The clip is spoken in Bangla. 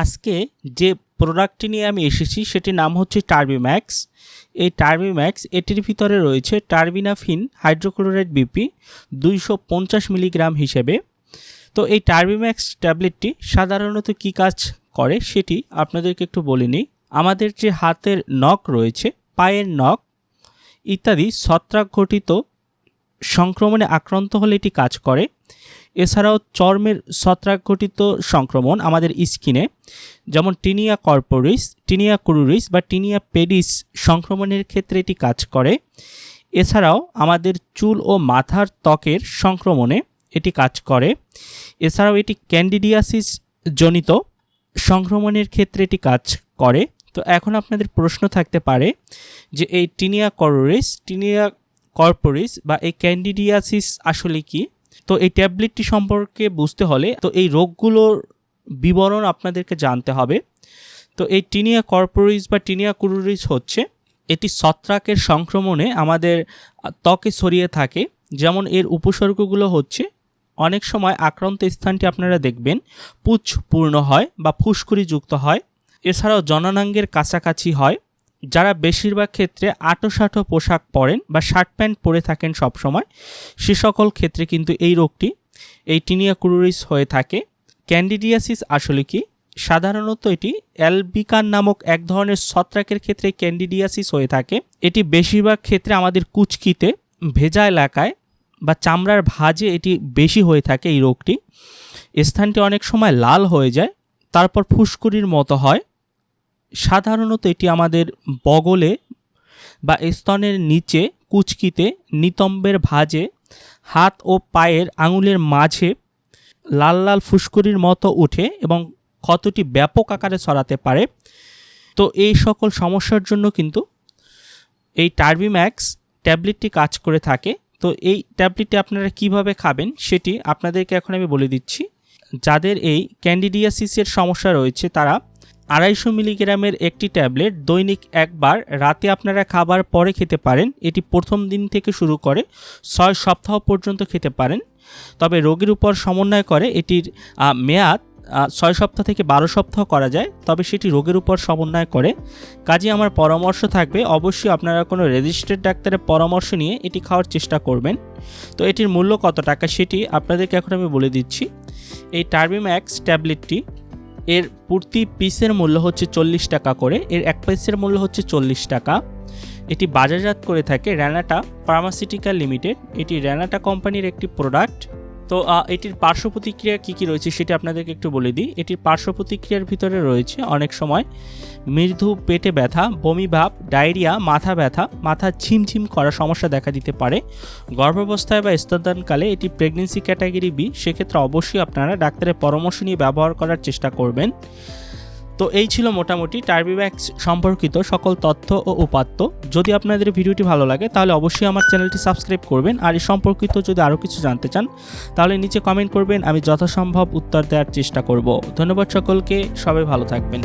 আজকে যে প্রোডাক্টটি নিয়ে আমি এসেছি, সেটির নাম হচ্ছে টার্বিম্যাক্স এই টার্বিম্যাক্স এটির ভিতরে রয়েছে টার্বিনাফিন হাইড্রোক্লোরাইড বিপি দুইশো পঞ্চাশ মিলিগ্রাম হিসেবে। তো এই টার্বিম্যাক্স ট্যাবলেটটি সাধারণত কী কাজ করে, সেটি আপনাদেরকে একটু বলে নিই। আমাদের যে হাতের নখ রয়েছে, পায়ের নখ, ইত্যাদি ছত্রাক ঘটিত সংক্রমণে আক্রান্ত হলে এটি কাজ করে। এছাড়াও চর্মের ছত্রাক ঘটিত সংক্রমণ আমাদের স্কিনে, যেমন টিনিয়া কর্পোরিস, টিনিয়া কুরুরিস বা টিনিয়া পেডিস সংক্রমণের ক্ষেত্রে এটি কাজ করে। এছাড়াও আমাদের চুল ও মাথার ত্বকের সংক্রমণে এটি কাজ করে। এছাড়াও এটি ক্যান্ডিডিয়াসিস জনিত সংক্রমণের ক্ষেত্রে এটি কাজ করে। তো এখন আপনাদের প্রশ্ন থাকতে পারে যে এই টিনিয়া করোরিস টিনিয়া কর্পোরিস বা এই ক্যান্ডিডিয়াসিস আসলে কি? তো এই ট্যাবলেটটি সম্পর্কে বুঝতে হলে তো এই রোগগুলোর বিবরণ আপনাদেরকে জানতে হবে। তো এই টিনিয়া কর্পোরিস বা টিনিয়া কুরুরিস হচ্ছে এটি ছত্রাকের সংক্রমণে আমাদের ত্বকে ছড়িয়ে থাকে। যেমন এর উপসর্গগুলো হচ্ছে অনেক সময় আক্রান্ত স্থানটি আপনারা দেখবেন পুচ্ছ পূর্ণ হয় বা ফুসকুড়ি যুক্ত হয়। এছাড়াও জননাঙ্গের কাছাকাছি হয়। যারা বেশিরভাগ ক্ষেত্রে আটোসাটো পোশাক পরেন বা শার্ট প্যান্ট পরে থাকেন সবসময়, সে সকল ক্ষেত্রে কিন্তু এই রোগটি, এই টিনিয়া কুরুরিস হয়ে থাকে। ক্যান্ডিডিয়াসিস আসলে কি? সাধারণত এটি অ্যালবিকান নামক এক ধরনের ছত্রাকের ক্ষেত্রে ক্যান্ডিডিয়াসিস হয়ে থাকে। এটি বেশিরভাগ ক্ষেত্রে আমাদের কুচকিতে, ভেজা এলাকায় বা চামড়ার ভাজে এটি বেশি হয়ে থাকে এই রোগটি। স্থানটি অনেক সময় লাল হয়ে যায়, তারপর ফুসকুড়ির মতো হয়। সাধারণত এটি আমাদের বগলে বা স্তনের নিচে কুচকিতে, নিতম্বের ভাজে, হাত ও পায়ের আঙুলের মাঝে লাল লাল ফুসকুরির মতো উঠে এবং ক্ষতটি ব্যাপক আকারে ছড়াতে পারে। তো এই সকল সমস্যার জন্য কিন্তু এই টার্বিম্যাক্স ট্যাবলেটটি কাজ করে থাকে। তো এই ট্যাবলেটটি আপনারা কীভাবে খাবেন সেটি আপনাদেরকে এখন আমি বলে দিচ্ছি। যাদের এই ক্যান্ডিডিয়াসিসের সমস্যা রয়েছে তারা আড়াইশো মিলিগ্রামের একটি ট্যাবলেট দৈনিক একবার রাতে আপনারা খাবার পরে খেতে পারেন। এটি প্রথম দিন থেকে শুরু করে ছয় সপ্তাহ পর্যন্ত খেতে পারেন। তবে রোগীর উপর সমন্বয় করে এটির মেয়াদ ছয় সপ্তাহ থেকে বারো সপ্তাহ করা যায়। তবে সেটি রোগের উপর সমন্বয় করে। কাজে আমার পরামর্শ থাকবে, অবশ্যই আপনারা কোনো রেজিস্টার্ড ডাক্তারের পরামর্শ নিয়ে এটি খাওয়ার চেষ্টা করবেন। তো এটির মূল্য কত টাকা সেটি আপনাদেরকে এখন আমি বলে দিচ্ছি। এই টার্বিম্যাক্স ট্যাবলেটটি এর প্রতি পিসের মূল্য হচ্ছে চল্লিশ টাকা করে, এর এক পিসের মূল্য হচ্ছে চল্লিশ টাকা। এটি বাজারজাত করে থাকে র্যানাটা ফার্মাসিউটিক্যাল লিমিটেড, এটি র্যানাটা কোম্পানির একটি প্রোডাক্ট। তো এটির পার্শ্ব প্রতিক্রিয়া কী কী রয়েছে সেটি আপনাদেরকে একটু বলে দিই। এটির পার্শ্ব প্রতিক্রিয়ার ভিতরে রয়েছে অনেক সময় মৃদু পেটে ব্যথা, বমি ভাব, ডায়রিয়া, মাথা ব্যথা, মাথা ঝিমঝিম করার সমস্যা দেখা দিতে পারে। গর্ভাবস্থায় বা স্তনদানকালে এটি প্রেগনেন্সি ক্যাটাগরি বি, সেক্ষেত্রে অবশ্যই আপনারা ডাক্তারের পরামর্শ নিয়ে ব্যবহার করার চেষ্টা করবেন। তো এই ছিল মোটামুটি টার্বিব্যাক্স সম্পর্কিত সকল তথ্য ও উপাত্ত। যদি আপনাদের ভিডিওটি ভালো লাগে, তাহলে অবশ্যই আমার চ্যানেলটি সাবস্ক্রাইব করবেন। আর এই সম্পর্কিত যদি আরও কিছু জানতে চান, তাহলে নিচে কমেন্ট করবেন, আমি যথাসম্ভব উত্তর দেওয়ার চেষ্টা করব। ধন্যবাদ সকলকে, সবাই ভালো থাকবেন।